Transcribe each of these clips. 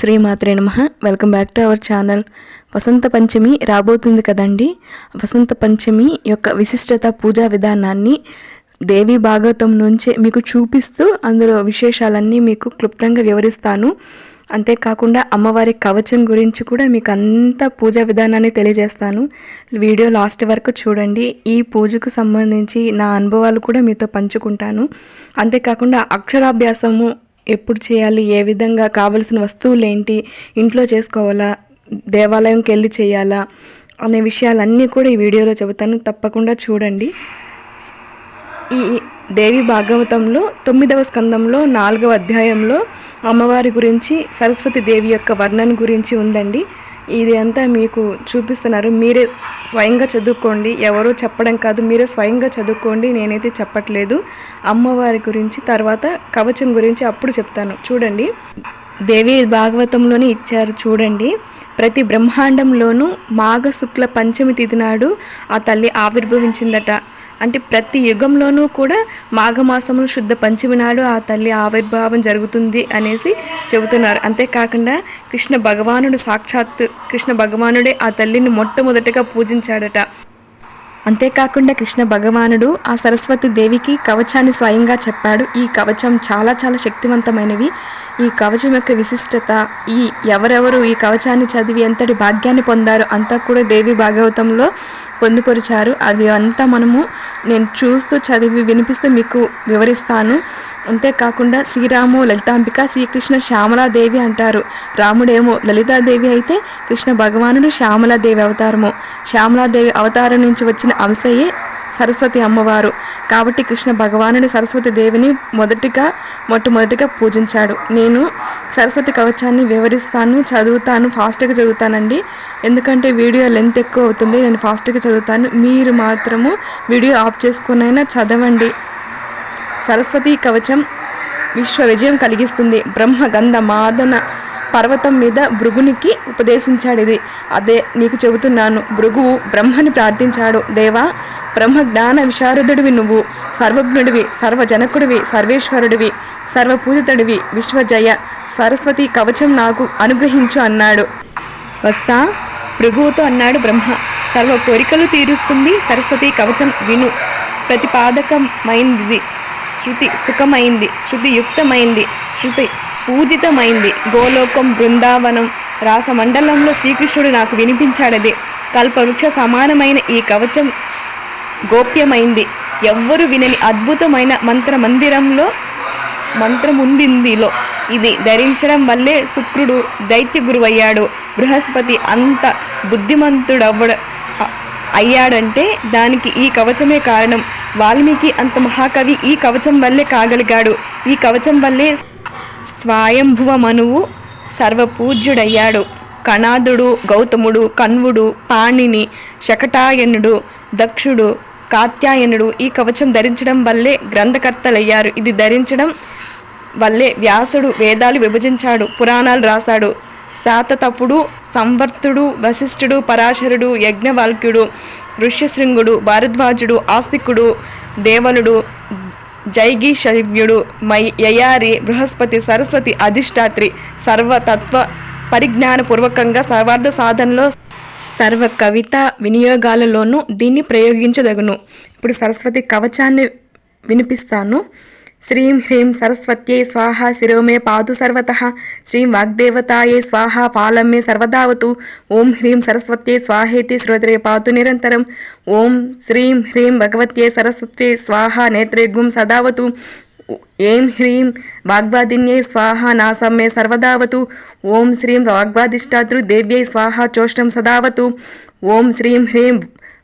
శ్రీమాత్రే నమ. Welcome back to our channel Vasantha Panchami రాబోతుంది కదండి. వసంత పంచమి యొక్క విశిష్టత పూజా విధానాన్ని దేవి భాగవతం నుంచే మీకు చూపిస్తూ అందులో విశేషాలన్నీ మీకు క్లుప్తంగా వివరిస్తాను. అంతేకాకుండా అమ్మవారి కవచం గురించి కూడా మీకు అంత పూజా విధానాన్ని తెలియజేస్తాను. వీడియో లాస్ట్ వరకు చూడండి. ఈ పూజకు సంబంధించి నా అనుభవాలు కూడా మీతో పంచుకుంటాను. అంతేకాకుండా అక్షరాభ్యాసము ఎప్పుడు చేయాలి ఏ విధంగా కావలసిన వస్తువులు ఏంటి ఇంట్లో చేసుకోవాలా దేవాలయంకి వెళ్ళి చేయాలా అనే విషయాలన్నీ కూడా ఈ వీడియోలో చెబుతాను. తప్పకుండా చూడండి. ఈ దేవి భాగవతంలో తొమ్మిదవ స్కందంలో నాలుగవ అధ్యాయంలో అమ్మవారి గురించి సరస్వతి దేవి యొక్క వర్ణన గురించి ఉందండి. ఇది అంతా మీకు చూపిస్తున్నారు. మీరే స్వయంగా చదువుకోండి. ఎవరో చెప్పడం కాదు. మీరే స్వయంగా చదువుకోండి. నేనైతే చెప్పట్లేదు. అమ్మవారి గురించి తర్వాత కవచం గురించి అప్పుడు చెప్తాను. చూడండి. దేవి భాగవతంలోనే ఇచ్చారు చూడండి. ప్రతి బ్రహ్మాండంలోనూ మాఘ శుక్ల పంచమి తిథి నాడు ఆ తల్లి ఆవిర్భవించిందట. అంటే ప్రతి యుగంలోనూ కూడా మాఘమాసంలో శుద్ధ పంచమి నాడు ఆ తల్లి ఆవిర్భావం జరుగుతుంది అనేసి చెబుతున్నారు. అంతేకాకుండా కృష్ణ భగవానుడు సాక్షాత్తు కృష్ణ భగవానుడే ఆ తల్లిని మొట్టమొదటిగా పూజించాడట. అంతేకాకుండా కృష్ణ భగవానుడు ఆ సరస్వతి దేవికి కవచాన్ని స్వయంగా చెప్పాడు. ఈ కవచం చాలా చాలా శక్తివంతమైనవి. ఈ కవచం యొక్క విశిష్టత ఈ ఎవరెవరు ఈ కవచాన్ని చదివి ఎంతటి భాగ్యాన్ని పొందారు అంతా కూడా దేవి భాగవతంలో పొందుపరిచారు. అది అంతా మనము నేను చూస్తూ చదివి వినిపిస్తూ మీకు వివరిస్తాను. అంతేకాకుండా శ్రీరాము లలితాంబిక శ్రీకృష్ణ శ్యామలాదేవి అంటారు. రాముడేమో లలితాదేవి అయితే కృష్ణ భగవానుడు శ్యామలాదేవి అవతారము. శ్యామలాదేవి అవతారం నుంచి వచ్చిన అంశయే సరస్వతి అమ్మవారు. కాబట్టి కృష్ణ భగవానుడు సరస్వతి దేవిని మొదటిగా మొట్టమొదటిగా పూజించాడు. నేను సరస్వతి కవచాన్ని వివరిస్తాను చదువుతాను ఫాస్ట్గా చదువుతానండి. ఎందుకంటే వీడియో లెంత్ ఎక్కువ అవుతుంది నేను ఫాస్ట్గా చదువుతాను. మీరు మాత్రము వీడియో ఆఫ్ చేసుకునైనా చదవండి. సరస్వతి కవచం విశ్వ విజయం కలిగిస్తుంది. బ్రహ్మ గంధ మాదన పర్వతం మీద భృగునికి ఉపదేశించాడు ఇది. అదే నీకు చెబుతున్నాను. భృగువు బ్రహ్మని ప్రార్థించాడు. దేవా బ్రహ్మ జ్ఞాన విశారదుడివి నువ్వు. సర్వజ్ఞుడివి సర్వజనకుడివి సర్వేశ్వరుడివి సర్వపూజితుడివి. విశ్వజయ సరస్వతి కవచం నాకు అనుగ్రహించు అన్నాడు. వత్స భృగువుతో అన్నాడు బ్రహ్మ. సర్వ కోరికలు తీరుస్తుంది సరస్వతి కవచం విను. ప్రతిపాదకమైంది. శృతి సుఖమైంది. శృతి యుక్తమైంది. శృతి పూజితమైంది. గోలోకం బృందావనం రాసమండలంలో శ్రీకృష్ణుడు నాకు వినిపించాడది. కల్పవృక్ష సమానమైన ఈ కవచం గోప్యమైంది. ఎవ్వరు వినని అద్భుతమైన మంత్ర మందిరంలో మంత్రం ఉండిందిలో ఇది ధరించడం వల్లే శుక్రుడు దైత్య గురువయ్యాడు. బృహస్పతి అంత బుద్ధిమంతుడవ్వడ అయ్యాడంటే దానికి ఈ కవచమే కారణం. వాల్మీకి అంత మహాకవి ఈ కవచం వల్లే కాగలిగాడు. ఈ కవచం వల్లే స్వయంభువ మనువు సర్వపూజ్యుడయ్యాడు. కణాదుడు గౌతముడు కన్వుడు పాణిని శకటాయనుడు దక్షుడు కాత్యాయనుడు ఈ కవచం ధరించడం వల్లే గ్రంథకర్తలయ్యారు. ఇది ధరించడం వల్లే వ్యాసుడు వేదాలు విభజించాడు పురాణాలు రాశాడు. శాతతపుడు సంవర్తుడు వశిష్ఠుడు పరాశరుడు యజ్ఞవాల్క్యుడు ఋష్యశృంగుడు భారద్వాజుడు ఆస్తికుడు దేవలుడు జైగీశవ్యుడు మై యయారి బృహస్పతి సరస్వతి అధిష్టాత్రి సర్వతత్వ పరిజ్ఞానపూర్వకంగా సర్వార్థ సాధనలో సర్వ కవిత వినియోగాలలోనూ దీన్ని ప్రయోగించదగును. ఇప్పుడు సరస్వతి కవచాన్ని వినిపిస్తాను. శ్రీం హ్రీం సరస్వత్యై స్వాహ శిరోమే పాదు సర్వత. శ్రీం వాగ్దేవతాయే స్వాహ పాలం మే సర్వదావతు. ఓం హ్రీం సరస్వత్యై స్వాహేతి శ్రోత్రే పాతు నిరంతరం. ఓం శ్రీం హ్రీం భగవత్యై సరస్వత్యై స్వాహ నేత్రేగ్ం సదావతు. ఏం హ్రీం వాగ్వాదిన్యై స్వాహ నాసమ్మే సర్వదావతు. ఓం శ్రీం వాగ్వాదిష్టాతృ దేవ్యై స్వాహ చోష్టం సదావతు. ఓం శ్రీం హ్రీం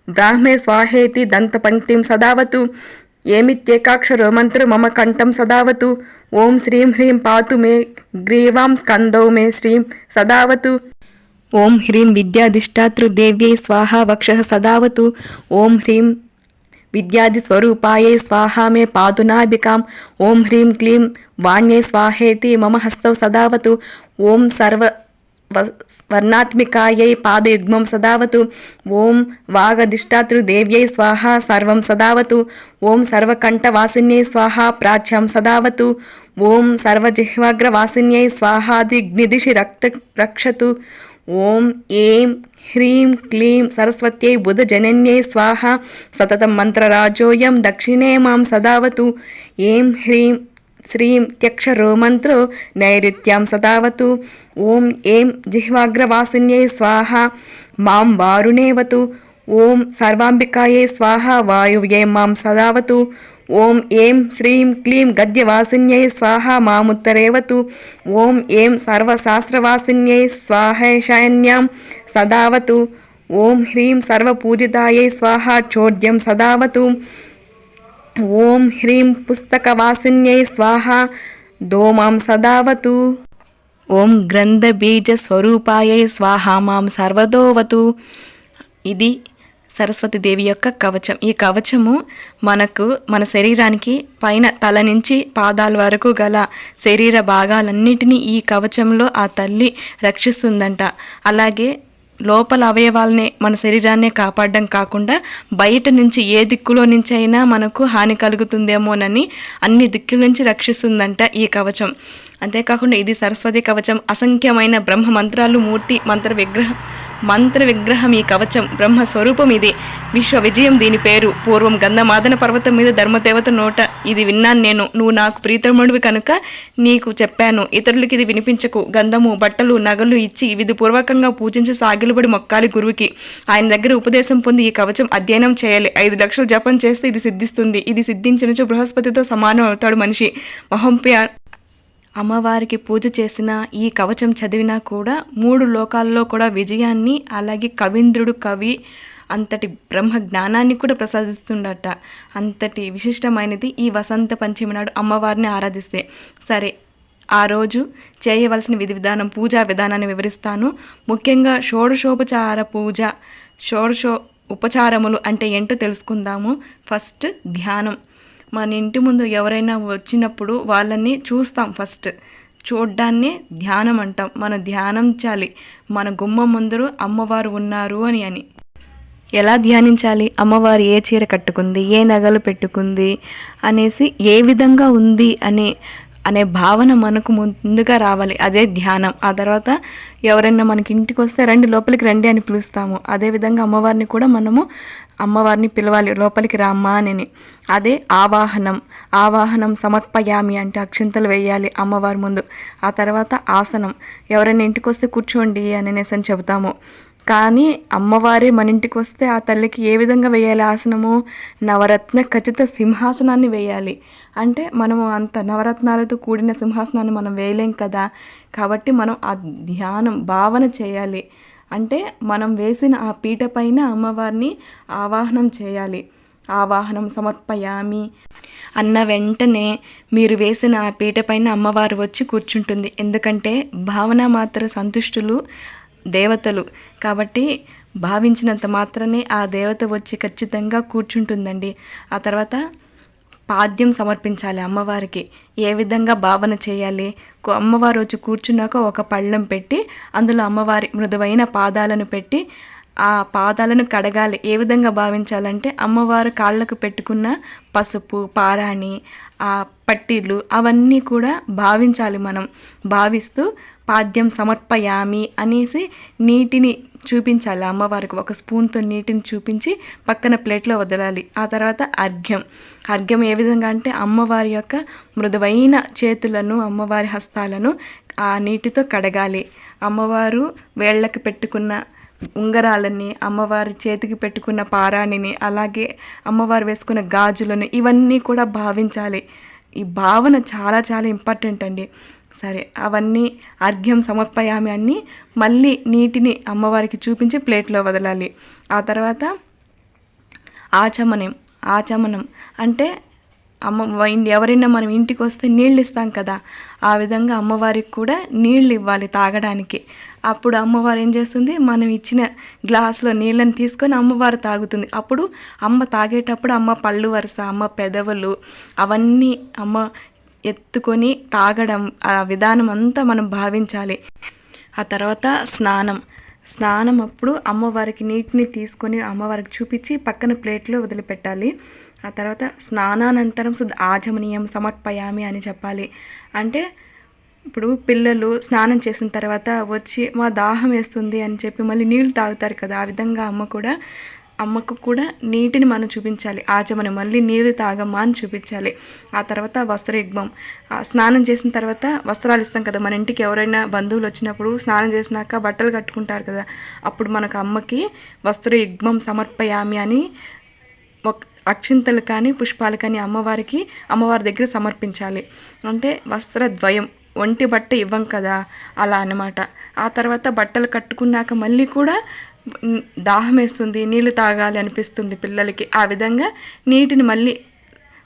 బ్రాహ్మే స్వాహేతి దంతపంక్తిం సదావతు. ఏమిత్యేకాక్షరో మంత్ర మమ కంఠం సదావతు ఓం శ్రీం హ్రీం పాతు మే గ్రీవాం స్కందౌ మే శ్రీం సదావతు. ఓం హ్రీం విద్యాధిష్టాతృదేవ్యై స్వాహ వక్ష సదావతు. ఓం హ్రీం విద్యాది విద్యాదిస్వరూపాయై స్వాహా మే పాదునాభికాం. ఓం హ్రీం క్లీం వాణ్యై స్వాహేతి మమ హస్తౌ సదావతు. ఓం సర్వ వర్ణాత్మికాయై పాదయుగ్మం సదావతు. ఓం వాగధిష్టాతృదేవ్యై స్వాహ సర్వం సదావతు. ఓం సర్వకంఠవాసిన్యై స్వాహ ప్రాచ్యం సదావతు. ఓం సర్వజిహ్వాగ్రవాసిన్యై స్వాహాదిగ్నిదిశి రక్త రక్షతు. ఓం ఏం హ్రీం క్లీం సరస్వత్యై బుధజనన్యై స్వాహ సతతం మంత్రరాజోయం దక్షిణే మాం సదావతు. ఏం హ్రీం శ్రీం త్యక్షరో మంత్రో నైరుత్యాం సదావతు ఓం ఏం జిహ్వాగ్రవాసిన్యై స్వాహ మాం వారుణేవతు ఓం సర్వాంబికాయే స్వాహ వాయువ్యే మాం సదావతు ఓం ఏం శ్రీం క్లీం గద్యవాసిన్యై స్వాహ మాముత్తరేవతు ఓం ఏం సర్వశాస్త్రవాసిన్యై స్వాహైషాన్యాం సదావతు ఓం హ్రీం సర్వపూజితాయై స్వాహ చోద్యం సదావతు ఓం హ్రీం పుస్తకవాసిన్యై స్వాహ దోమాం సదావతు. ఓం గ్రంథబీజ స్వరూపాయై స్వాహ మాం సర్వదోవతు. ఇది సరస్వతి దేవి యొక్క కవచం. ఈ కవచము మనకు మన శరీరానికి పైన తల నుంచి పాదాల వరకు గల శరీర భాగాలన్నిటినీ ఈ కవచంలో ఆ తల్లి రక్షిస్తుందంట. అలాగే లోపల అవయవాలనే మన శరీరాన్నే కాపాడడం కాకుండా బయట నుంచి ఏ దిక్కులో నుంచి అయినా మనకు హాని కలుగుతుందేమోనని అన్ని దిక్కుల నుంచి రక్షిస్తుందంట ఈ కవచం. అంతేకాకుండా ఇది సరస్వతి కవచం. అసంఖ్యమైన బ్రహ్మ మంత్రాలు మూర్తి మంత్ర విగ్రహం మంత్ర విగ్రహం ఈ కవచం బ్రహ్మ స్వరూపం ఇది. విశ్వ విజయం దీని పేరు. పూర్వం గంధమాదన పర్వతం మీద ధర్మదేవత నోట ఇది విన్నాను నేను. నువ్వు నాకు ప్రీతముడివి కనుక నీకు చెప్పాను. ఇతరులకి ఇది వినిపించకు. గంధము బట్టలు నగలు ఇచ్చి విధి పూర్వకంగా పూజించి సాగిలబడి మొక్కాలి గురువుకి. ఆయన దగ్గర ఉపదేశం పొంది ఈ కవచం అధ్యయనం చేయాలి. ఐదు లక్షలు జపం చేస్తే ఇది సిద్ధిస్తుంది. ఇది సిద్ధించినచో బృహస్పతితో సమానం అవుతాడు మనిషి. మహంప్య అమ్మవారికి పూజ చేసిన ఈ కవచం చదివినా కూడా మూడు లోకాల్లో కూడా విజయాన్ని అలాగే కవీంద్రుడు కవి అంతటి బ్రహ్మ జ్ఞానాన్ని కూడా ప్రసాదిస్తుండట. అంతటి విశిష్టమైనది ఈ వసంత పంచమి నాడు అమ్మవారిని ఆరాధిస్తే. సరే ఆ రోజు చేయవలసిన విధి విధానం పూజా విధానాన్ని వివరిస్తాను. ముఖ్యంగా షోడశోపచార పూజ షోడశో ఉపచారములు అంటే ఏంటో తెలుసుకుందాము. ఫస్ట్ ధ్యానం. మన ఇంటి ముందు ఎవరైనా వచ్చినప్పుడు వాళ్ళని చూస్తాం ఫస్ట్. చూడ్డాన్ని ధ్యానం అంటాం. మన ధ్యానించాలి మన గుమ్మం ముందరు అమ్మవారు ఉన్నారు అని అని. ఎలా ధ్యానించాలి? అమ్మవారు ఏ చీర కట్టుకుంది? ఏ నగలు పెట్టుకుంది? అనేసి ఏ విధంగా ఉంది? అనే అనే భావన మనకు ముందుగా రావాలి. అదే ధ్యానం. ఆ తర్వాత ఎవరైనా మనకి ఇంటికి వస్తే రండి లోపలికి రండి అని పిలుస్తాము. అదేవిధంగా అమ్మవారిని కూడా మనము అమ్మవారిని పిలవాలి. లోపలికి రామ్మా అని. అదే ఆవాహనం. ఆవాహనం సమర్పయామి అంటే అక్షింతలు వేయాలి అమ్మవారి ముందు. ఆ తర్వాత ఆసనం. ఎవరైనా ఇంటికి వస్తే కూర్చోండి అని అనేసి చెబుతాము. కానీ అమ్మవారే మన ఇంటికి వస్తే ఆ తల్లికి ఏ విధంగా వేయాలి ఆసనము? నవరత్న ఖచ్చిత సింహాసనాన్ని వేయాలి. అంటే మనము అంత నవరత్నాలతో కూడిన సింహాసనాన్ని మనం వేయలేం కదా. కాబట్టి మనం ఆ ధ్యానం భావన చేయాలి. అంటే మనం వేసిన ఆ పీట పైన అమ్మవారిని ఆవాహనం చేయాలి. ఆవాహనం సమర్పయామి. అన్న వెంటనే మీరు వేసిన ఆ పీట పైన అమ్మవారు వచ్చి కూర్చుంటుంది. ఎందుకంటే భావన మాత్ర సంతుష్టులు దేవతలు. కాబట్టి భావించినంత మాత్రమే ఆ దేవత వచ్చి ఖచ్చితంగా కూర్చుంటుందండి. ఆ తర్వాత పాద్యం సమర్పించాలి అమ్మవారికి. ఏ విధంగా భావన చేయాలి? అమ్మవారు వచ్చి కూర్చున్నాక ఒక పళ్ళెం పెట్టి అందులో అమ్మవారి మృదువైన పాదాలను పెట్టి ఆ పాదాలను కడగాలి. ఏ విధంగా భావించాలంటే అమ్మవారు కాళ్ళకు పెట్టుకున్న పసుపు పారాణి ఆ పట్టీలు అవన్నీ కూడా భావించాలి మనం. భావిస్తూ పాద్యం సమర్పయామి అనేసి నీటిని చూపించాలి. అమ్మవారికి ఒక స్పూన్తో నీటిని చూపించి పక్కన ప్లేట్లో వదలాలి. ఆ తర్వాత అర్ఘ్యం. అర్ఘ్యం ఏ విధంగా అంటే అమ్మవారి యొక్క మృదువైన చేతులను అమ్మవారి హస్తాలను ఆ నీటితో కడగాలి. అమ్మవారు వేళ్ళకి పెట్టుకున్న ఉంగరాలని అమ్మవారి చేతికి పెట్టుకున్న పారాణిని అలాగే అమ్మవారు వేసుకున్న గాజులను ఇవన్నీ కూడా భావించాలి. ఈ భావన చాలా చాలా ఇంపార్టెంట్ అండి. సరే అవన్నీ అర్ఘ్యం సమర్పయామి అన్నీ మళ్ళీ నీటిని అమ్మవారికి చూపించి ప్లేట్లో వదలాలి. ఆ తర్వాత ఆచమనం ఆచమనం అంటే అమ్మ ఎవరైనా మనం ఇంటికి వస్తే నీళ్ళు ఇస్తాం కదా ఆ విధంగా అమ్మవారికి కూడా నీళ్ళు ఇవ్వాలి తాగడానికి. అప్పుడు అమ్మవారు ఏం చేస్తుంది? మనం ఇచ్చిన గ్లాసులో నీళ్ళని తీసుకొని అమ్మవారు తాగుతుంది. అప్పుడు అమ్మ తాగేటప్పుడు అమ్మ పళ్ళు వరుస అమ్మ పెదవులు అవన్నీ అమ్మ ఎత్తుకొని తాగడం ఆ విధానం అంతా మనం భావించాలి. ఆ తర్వాత స్నానం. స్నానం అప్పుడు అమ్మవారికి నీటిని తీసుకొని అమ్మవారికి చూపించి పక్కన ప్లేట్లో వదిలిపెట్టాలి. ఆ తర్వాత స్నానానంతరం శుద్ధ ఆచమనీయం సమర్పయామి అని చెప్పాలి. అంటే ఇప్పుడు పిల్లలు స్నానం చేసిన తర్వాత వచ్చి మా దాహం వేస్తుంది అని చెప్పి మళ్ళీ నీళ్ళు తాగుతారు కదా ఆ విధంగా అమ్మ కూడా అమ్మకు కూడా నీటిని మనం చూపించాలి. ఆచమని మళ్ళీ నీళ్ళు తాగమ్మా అని చూపించాలి. ఆ తర్వాత వస్త్రయుగ్మం. స్నానం చేసిన తర్వాత వస్త్రాలు ఇస్తాం కదా మన ఇంటికి ఎవరైనా బంధువులు వచ్చినప్పుడు స్నానం చేసినాక బట్టలు కట్టుకుంటారు కదా అప్పుడు మనకు అమ్మకి వస్త్రయుగ్మం సమర్పయామి అని ఒక అక్షింతలు కానీ పుష్పాలు కానీ అమ్మవారికి అమ్మవారి దగ్గర సమర్పించాలి. అంటే వస్త్రద్వయం ఒంటి బట్ట ఇవ్వం కదా అలా అన్నమాట. ఆ తర్వాత బట్టలు కట్టుకున్నాక మళ్ళీ కూడా దాహం వేస్తుంది నీళ్ళు తాగాలి అనిపిస్తుంది పిల్లలకి. ఆ విధంగా నీటిని మళ్ళీ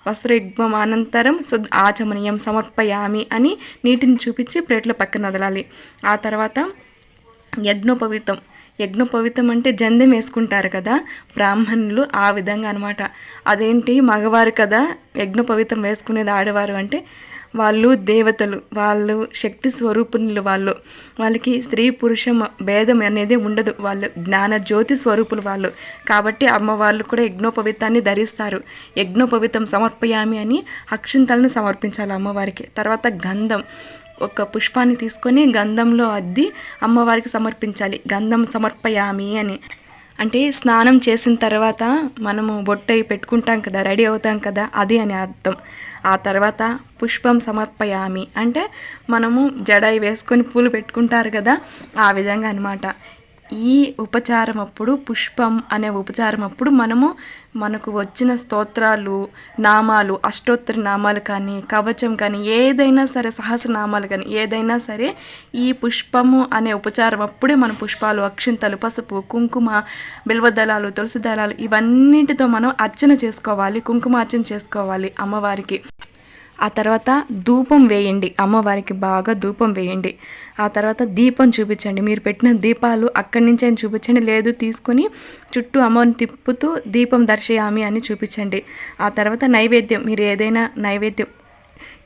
వస్త్రయుగ్మం అనంతరం శుద్ధ ఆచమనీయం సమర్పయామి అని నీటిని చూపించి ప్లేట్లో పక్కన వదలాలి. ఆ తర్వాత యజ్ఞోపవితం. యజ్ఞోపవితం అంటే జందెం వేసుకుంటారు కదా బ్రాహ్మణులు ఆ విధంగా అనమాట అదేంటి మగవారు కదా యజ్ఞోపవితం వేసుకునేది ఆడవారు అంటే వాళ్ళు దేవతలు వాళ్ళు శక్తి స్వరూపులు వాళ్ళు. వాళ్ళకి స్త్రీ పురుష భేదం అనేది ఉండదు. వాళ్ళు జ్ఞాన జ్యోతి స్వరూపులు వాళ్ళు. కాబట్టి అమ్మవాళ్ళు కూడా యజ్ఞోపవితాన్ని ధరిస్తారు. యజ్ఞోపవితం సమర్పయామి అని అక్షింతలను సమర్పించాలి అమ్మవారికి. తర్వాత గంధం. ఒక పుష్పాన్ని తీసుకొని గంధంలో అద్ది అమ్మవారికి సమర్పించాలి. గంధం సమర్పయామి అని. అంటే స్నానం చేసిన తర్వాత మనము బొట్టయి పెట్టుకుంటాం కదా రెడీ అవుతాం కదా అది అని అర్థం. ఆ తర్వాత పుష్పం సమర్పయామి. అంటే మనము జడై వేసుకొని పూలు పెట్టుకుంటారు కదా ఆ విధంగా అనమాట ఈ ఉపచారం అప్పుడు పుష్పం అనే ఉపచారం అప్పుడు మనము మనకు వచ్చిన స్తోత్రాలు నామాలు అష్టోత్తర నామాలు కానీ కవచం కానీ ఏదైనా సరే సహస్రనామాలు కానీ ఏదైనా సరే ఈ పుష్పము అనే ఉపచారం అప్పుడే మన పుష్పాలు అక్షింతలు పసుపు కుంకుమ బిల్వదళాలు తులసి దళాలు ఇవన్నిటితో మనం అర్చన చేసుకోవాలి కుంకుమార్చన చేసుకోవాలి అమ్మవారికి. ఆ తర్వాత ధూపం వేయండి. అమ్మవారికి బాగా ధూపం వేయండి. ఆ తర్వాత దీపం చూపించండి. మీరు పెట్టిన దీపాలు అక్కడి నుంచి అయినా చూపించండి. లేదు తీసుకొని చుట్టూ అమ్మని తిప్పుతూ దీపం దర్శయామి అని చూపించండి. ఆ తర్వాత నైవేద్యం. మీరు ఏదైనా నైవేద్యం.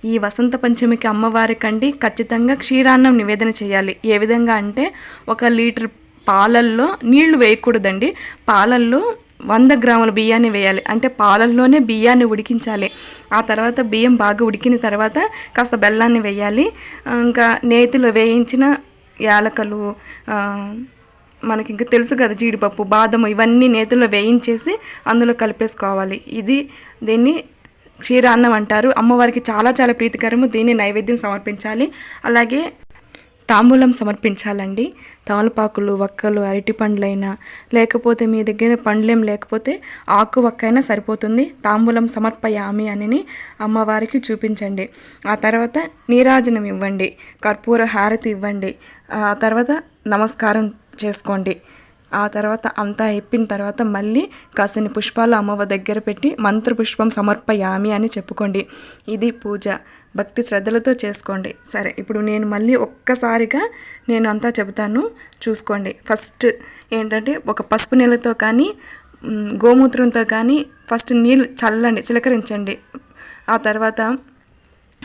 ఈ వసంత పంచమికి అమ్మవారికండి ఖచ్చితంగా క్షీరాన్నం నివేదన చేయాలి. ఏ విధంగా అంటే ఒక లీటర్ పాలల్లో నీళ్ళు వేయకూడదండి. పాలల్లో వంద గ్రాముల బియ్యాన్ని వేయాలి. అంటే పాలల్లోనే బియ్యాన్ని ఉడికించాలి. ఆ తర్వాత బియ్యం బాగా ఉడికిన తర్వాత కాస్త బెల్లాన్ని వేయాలి. ఇంకా నేతిలో వేయించిన యాలకలు మనకి ఇంకా తెలుసు కదా జీడిపప్పు బాదము ఇవన్నీ నేతిలో వేయించేసి అందులో కలిపేసుకోవాలి. ఇది దీన్ని క్షీరాన్నం అంటారు. అమ్మవారికి చాలా చాలా ప్రీతికరము. దీన్ని నైవేద్యం సమర్పించాలి. అలాగే తాంబూలం సమర్పించాలండి. తమలపాకులు వక్కలు అరటి పండ్లైనా లేకపోతే మీ దగ్గర పండ్లేం లేకపోతే ఆకు వక్క అయినా సరిపోతుంది. తాంబూలం సమర్పయామి అని అమ్మవారికి చూపించండి. ఆ తర్వాత నీరాజనం ఇవ్వండి. కర్పూర హారతి ఇవ్వండి. ఆ తర్వాత నమస్కారం చేసుకోండి. ఆ తర్వాత అంతా అయిపోయిన తర్వాత మళ్ళీ కాసిని పుష్పాలు అమ్మవ దగ్గర పెట్టి మంత్ర పుష్పం సమర్పయామి అని చెప్పుకోండి. ఇది పూజ. భక్తి శ్రద్ధలతో చేసుకోండి. సరే ఇప్పుడు నేను మళ్ళీ ఒక్కసారిగా నేను అంతా చెబుతాను. చూసుకోండి. ఫస్ట్ ఏంటంటే ఒక పసుపు నీళ్ళతో కానీ గోమూత్రంతో కానీ ఫస్ట్ నీళ్ళు చల్లండి చిలకరించండి. ఆ తర్వాత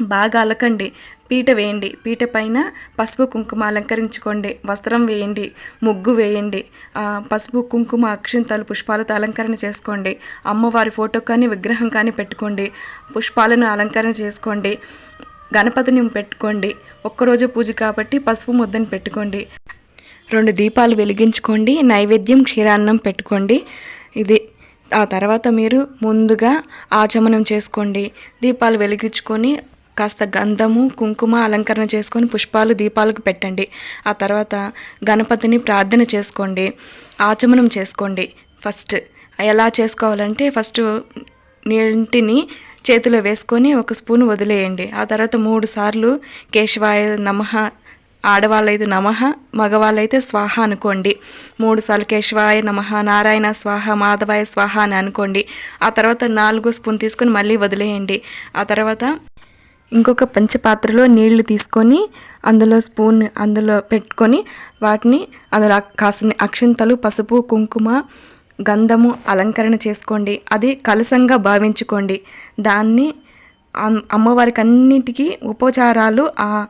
బాగా అలకండి. పీట వేయండి. పీట పైన పసుపు కుంకుమ అలంకరించుకోండి. వస్త్రం వేయండి. ముగ్గు వేయండి. పసుపు కుంకుమ అక్షింతలు పుష్పాలతో అలంకరణ చేసుకోండి. అమ్మవారి ఫోటో కానీ విగ్రహం కానీ పెట్టుకోండి. పుష్పాలను అలంకరణ చేసుకోండి. గణపతిని పెట్టుకోండి. ఒక్కరోజు పూజ కాబట్టి పసుపు ముద్దని పెట్టుకోండి. రెండు దీపాలు వెలిగించుకోండి. నైవేద్యం క్షీరాన్నం పెట్టుకోండి. ఇది ఆ తర్వాత మీరు ముందుగా ఆచమనం చేసుకోండి. దీపాలు వెలిగించుకొని కాస్త గంధము కుంకుమ అలంకరణ చేసుకొని పుష్పాలు దీపాలకు పెట్టండి. ఆ తర్వాత గణపతిని ప్రార్థన చేసుకోండి. ఆచమనం చేసుకోండి. ఫస్ట్ ఎలా చేసుకోవాలంటే ఫస్ట్ నీటిని చేతిలో వేసుకొని ఒక స్పూన్ వదిలేయండి. ఆ తర్వాత మూడు సార్లు కేశవాయ నమః ఆడవాళ్ళైతే నమః మగవాళ్ళైతే స్వాహ అనుకోండి. మూడు సార్లు కేశవాయ నమః నారాయణ స్వాహ మాధవాయ స్వాహ అని అనుకోండి. ఆ తర్వాత నాలుగో స్పూన్ తీసుకొని మళ్ళీ వదిలేయండి. ఆ తర్వాత ఇంకొక పంచపాత్రలో నీళ్ళు తీసుకొని అందులో స్పూన్ అందులో పెట్టుకొని వాటిని అందులో కాసిన అక్షింతలు పసుపు కుంకుమ గంధము అలంకరణ చేసుకోండి. అది కలసంగా భావించుకోండి. దాన్ని అమ్- అమ్మవారికి అన్నిటికీ ఉపచారాలు ఆ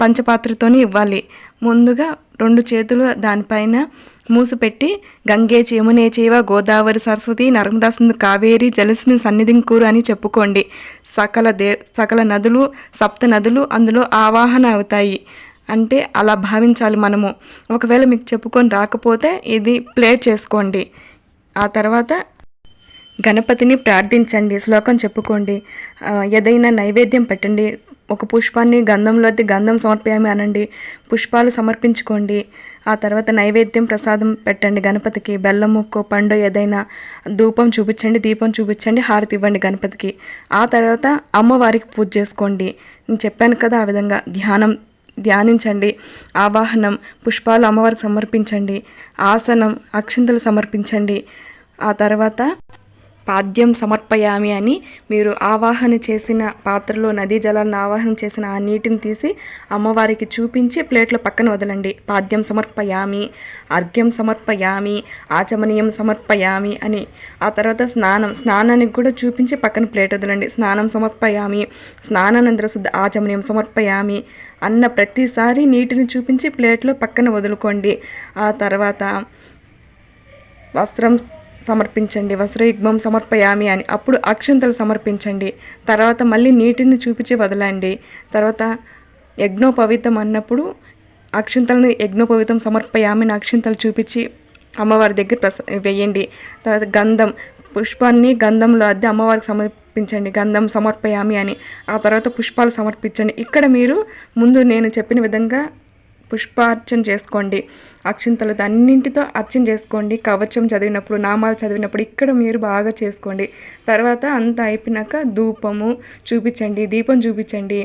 పంచపాత్రతోనే ఇవ్వాలి. ముందుగా రెండు చేతులు దానిపైన మూసుపెట్టి గంగే యమునే చేవ గోదావరి సరస్వతి నర్మదా సింధు కావేరి జలసిని సన్నిధింకూరు అని చెప్పుకోండి. సకల దే సకల నదులు సప్త నదులు అందులో ఆవాహన అవుతాయి. అంటే అలా భావించాలి మనము. ఒకవేళ మీకు చెప్పుకొని రాకపోతే ఇది ప్లే చేసుకోండి. ఆ తర్వాత గణపతిని ప్రార్థించండి. శ్లోకం చెప్పుకోండి. ఏదైనా నైవేద్యం పెట్టండి. ఒక పుష్పాన్ని గంధంలో అయితే గంధం సమర్పయామి అనండి. పుష్పాలు సమర్పించుకోండి. ఆ తర్వాత నైవేద్యం ప్రసాదం పెట్టండి గణపతికి. బెల్లం ముక్కో పండు ఏదైనా ధూపం చూపించండి దీపం చూపించండి హారతి ఇవ్వండి గణపతికి. ఆ తర్వాత అమ్మవారికి పూజ చేసుకోండి. నేను చెప్పాను కదా ఆ విధంగా ధ్యానం ధ్యానించండి. ఆవాహనం పుష్పాలు అమ్మవారికి సమర్పించండి. ఆసనం అక్షింతలు సమర్పించండి. ఆ తర్వాత పాద్యం సమర్పయామి అని మీరు ఆవాహన చేసిన పాత్రలో నదీ జలాలను ఆవాహన చేసిన ఆ నీటిని తీసి అమ్మవారికి చూపించి ప్లేట్లో పక్కన వదలండి. పాద్యం సమర్పయామి అర్ఘ్యం సమర్పయామి ఆచమనీయం సమర్పయామి అని. ఆ తర్వాత స్నానం స్నానానికి కూడా చూపించి పక్కన ప్లేట్ వదలండి. స్నానం సమర్పయామి స్నానానంతర శుద్ధ ఆచమనీయం సమర్పయామి అన్న ప్రతిసారి నీటిని చూపించి ప్లేట్లో పక్కన వదులుకోండి. ఆ తర్వాత వస్త్రం సమర్పించండి. వస్త్రయుగ్మం సమర్పయామి అని. అప్పుడు అక్షంతలు సమర్పించండి. తర్వాత మళ్ళీ నీటిని చూపించి వదలండి. తర్వాత యజ్ఞోపవితం అన్నప్పుడు అక్షింతలను యజ్ఞోపవితం సమర్పయామి అని అక్షింతలు చూపించి అమ్మవారి దగ్గర ప్రస వేయండి. తర్వాత గంధం పుష్పాన్ని గంధంలో అద్దె అమ్మవారికి సమర్పించండి. గంధం సమర్పయామి అని. ఆ తర్వాత పుష్పాలు సమర్పించండి. ఇక్కడ మీరు ముందు నేను చెప్పిన విధంగా పుష్పార్చన చేసుకోండి. అక్షింతలు అన్నింటితో అర్చన చేసుకోండి. కవచం చదివినప్పుడు నామాలు చదివినప్పుడు ఇక్కడ మీరు బాగా చేసుకోండి. తర్వాత అంతా అయిపోయినాక ధూపము చూపించండి దీపం చూపించండి.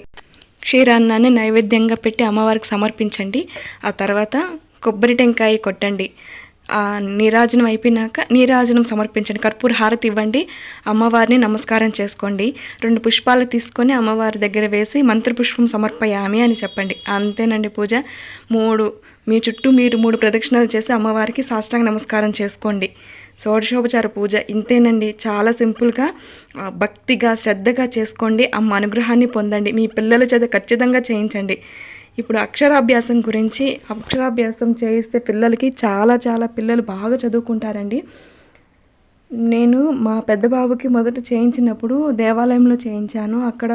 క్షీరాన్నాన్ని నైవేద్యంగా పెట్టి అమ్మవారికి సమర్పించండి. ఆ తర్వాత కొబ్బరి టెంకాయ కొట్టండి. నీరాజనం అయిపోయినాక నీరాజనం సమర్పించండి. కర్పూర హారతి ఇవ్వండి. అమ్మవారిని నమస్కారం చేసుకోండి. రెండు పుష్పాలు తీసుకొని అమ్మవారి దగ్గర వేసి మంత్రపుష్పం సమర్పయామి అని చెప్పండి. అంతేనండి పూజ. మూడు మీ చుట్టూ మీరు మూడు ప్రదక్షిణాలు చేసి అమ్మవారికి సాష్టాంగ నమస్కారం చేసుకోండి. షోడశోపచార పూజ ఇంతేనండి. చాలా సింపుల్గా భక్తిగా శ్రద్ధగా చేసుకోండి. అమ్మ అనుగ్రహాన్ని పొందండి. మీ పిల్లల చేత ఖచ్చితంగా చేయించండి. ఇప్పుడు అక్షరాభ్యాసం గురించి అక్షరాభ్యాసం చేయిస్తే పిల్లలకి చాలా చాలా పిల్లలు బాగా చదువుకుంటారండి. నేను మా పెద్ద బాబుకి మొదట చేయించినప్పుడు దేవాలయంలో చేయించాను. అక్కడ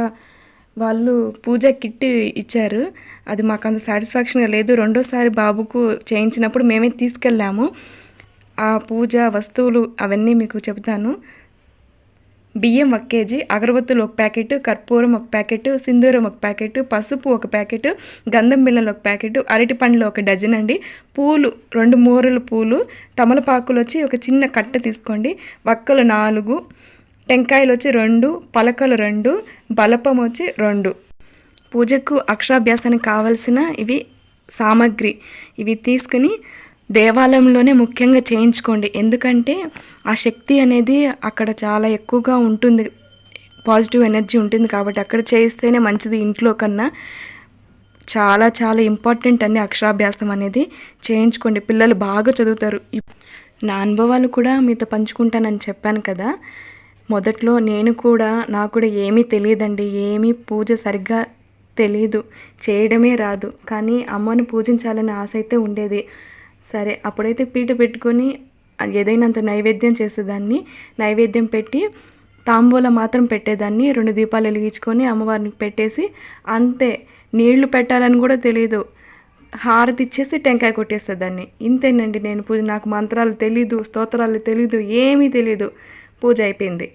వాళ్ళు పూజ కిట్ ఇచ్చారు. అది మాకు అంత సాటిస్ఫాక్షన్గా లేదు. రెండోసారి బాబుకు చేయించినప్పుడు మేమే తీసుకెళ్ళాము. ఆ పూజ వస్తువులు అవన్నీ మీకు చెబుతాను. బియ్యం ఒక కేజీ అగరబత్తులు ఒక ప్యాకెట్ కర్పూరం ఒక ప్యాకెట్ సింధూరం ఒక ప్యాకెట్ పసుపు ఒక ప్యాకెట్ గంధం బిళ్ళలు ఒక ప్యాకెట్ అరటి పండ్లు ఒక డజన్ అండి. పూలు రెండు మూరలు పూలు తమలపాకులు వచ్చి ఒక చిన్న కట్ట తీసుకోండి. వక్కలు నాలుగు టెంకాయలు వచ్చి రెండు పలకలు రెండు బలపం వచ్చి రెండు. పూజకు అక్షరాభ్యాసానికి కావలసిన ఇవి సామాగ్రి. ఇవి తీసుకుని దేవాలయంలోనే ముఖ్యంగా చేయించుకోండి. ఎందుకంటే ఆ శక్తి అనేది అక్కడ చాలా ఎక్కువగా ఉంటుంది. పాజిటివ్ ఎనర్జీ ఉంటుంది కాబట్టి అక్కడ చేయిస్తేనే మంచిది ఇంట్లో కన్నా. చాలా చాలా ఇంపార్టెంట్ అండి అక్షరాభ్యాసం అనేది చేయించుకోండి. పిల్లలు బాగా చదువుతారు. నా అనుభవాలు కూడా మీతో పంచుకుంటానని చెప్పాను కదా. మొదట్లో నేను కూడా నాకు కూడా ఏమీ తెలియదండి. ఏమీ పూజ సరిగ్గా తెలీదు. చేయడమే రాదు. కానీ అమ్మను పూజించాలనే ఆశ అయితే ఉండేది. సరే అప్పుడైతే పీట పెట్టుకొని అది ఏదైనంత నైవేద్యం చేసేదాన్ని. నైవేద్యం పెట్టి తాంబూల మాత్రం పెట్టేదాన్ని. రెండు దీపాలు వెలిగించుకొని అమ్మవారిని పెట్టేసి అంతే. నీళ్ళు పెట్టాలని కూడా తెలియదు హారతి ఇచ్చేసి టెంకాయ కొట్టేసేదాన్ని. ఇంతేనండి నేను పూజ. నాకు మంత్రాలు తెలీదు స్తోత్రాలు తెలీదు ఏమీ తెలీదు. పూజ అయిపోయింది.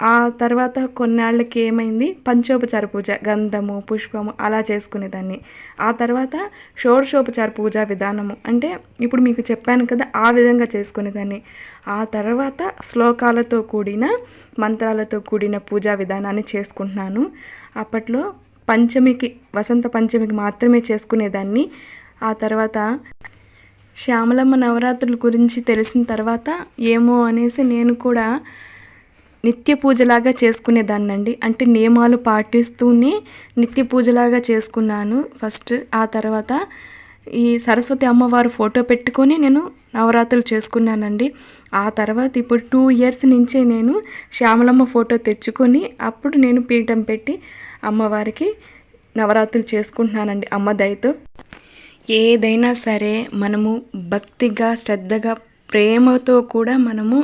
ఆ తర్వాత కొన్నాళ్ళకి ఏమైంది? పంచోపచార పూజ గంధము పుష్పము అలా చేసుకునేదాన్ని. ఆ తర్వాత షోడశోపచార పూజ విధానము. అంటే ఇప్పుడు మీకు చెప్పాను కదా ఆ విధంగా చేసుకునేదాన్ని. ఆ తర్వాత శ్లోకాలతో కూడిన మంత్రాలతో కూడిన పూజా విధానాన్ని చేసుకుంటున్నాను. అప్పట్లో పంచమికి వసంత పంచమికి మాత్రమే చేసుకునేదాన్ని. ఆ తర్వాత శ్యామలమ్మ నవరాత్రుల గురించి తెలిసిన తర్వాత ఏమో అనేసి నేను కూడా నిత్య పూజలాగా చేసుకునేదాన్నండి అంటే నియమాలు పాటిస్తూనే నిత్య పూజలాగా చేసుకున్నాను ఫస్ట్. ఆ తర్వాత ఈ సరస్వతి అమ్మవారు ఫోటో పెట్టుకొని నేను నవరాత్రులు చేసుకున్నానండి. ఆ తర్వాత ఇప్పుడు టూ ఇయర్స్ నుంచే నేను శ్యామలమ్మ ఫోటో తెచ్చుకొని అప్పుడు నేను పీఠం పెట్టి అమ్మవారికి నవరాత్రులు చేసుకుంటున్నానండి. అమ్మ దయతో. ఏదైనా సరే మనము భక్తిగా శ్రద్ధగా ప్రేమతో కూడా మనము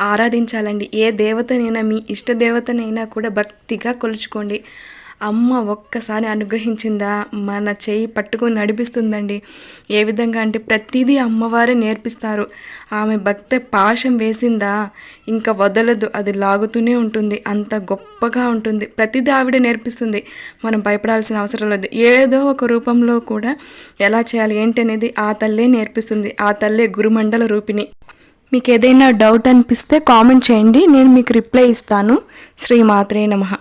ఆరాధించాలండి. ఏ దేవతనైనా మీ ఇష్ట దేవతనైనా కూడా భక్తిగా కొలుచుకోండి. అమ్మ ఒక్కసారి అనుగ్రహించిందా? మన చేయి పట్టుకొని నడిపిస్తుందండి. ఏ విధంగా అంటే ప్రతిదీ అమ్మవారే నేర్పిస్తారు. ఆమె భక్త పాశం వేసిందా? ఇంకా వదలదు. అది లాగుతూనే ఉంటుంది. అంత గొప్పగా ఉంటుంది. ప్రతిదీ ఆవిడ నేర్పిస్తుంది. మనం భయపడాల్సిన అవసరం లేదు. ఏదో ఒక రూపంలో కూడా ఎలా చేయాలి ఏంటి అనేది ఆ తల్లే నేర్పిస్తుంది. ఆ తల్లే గురుమండల రూపిణి. మీకు ఏదైనా డౌట్ అనిపిస్తే కామెంట్ చేయండి. నేను మీకు రిప్లై ఇస్తాను. శ్రీమాత్రే నమః.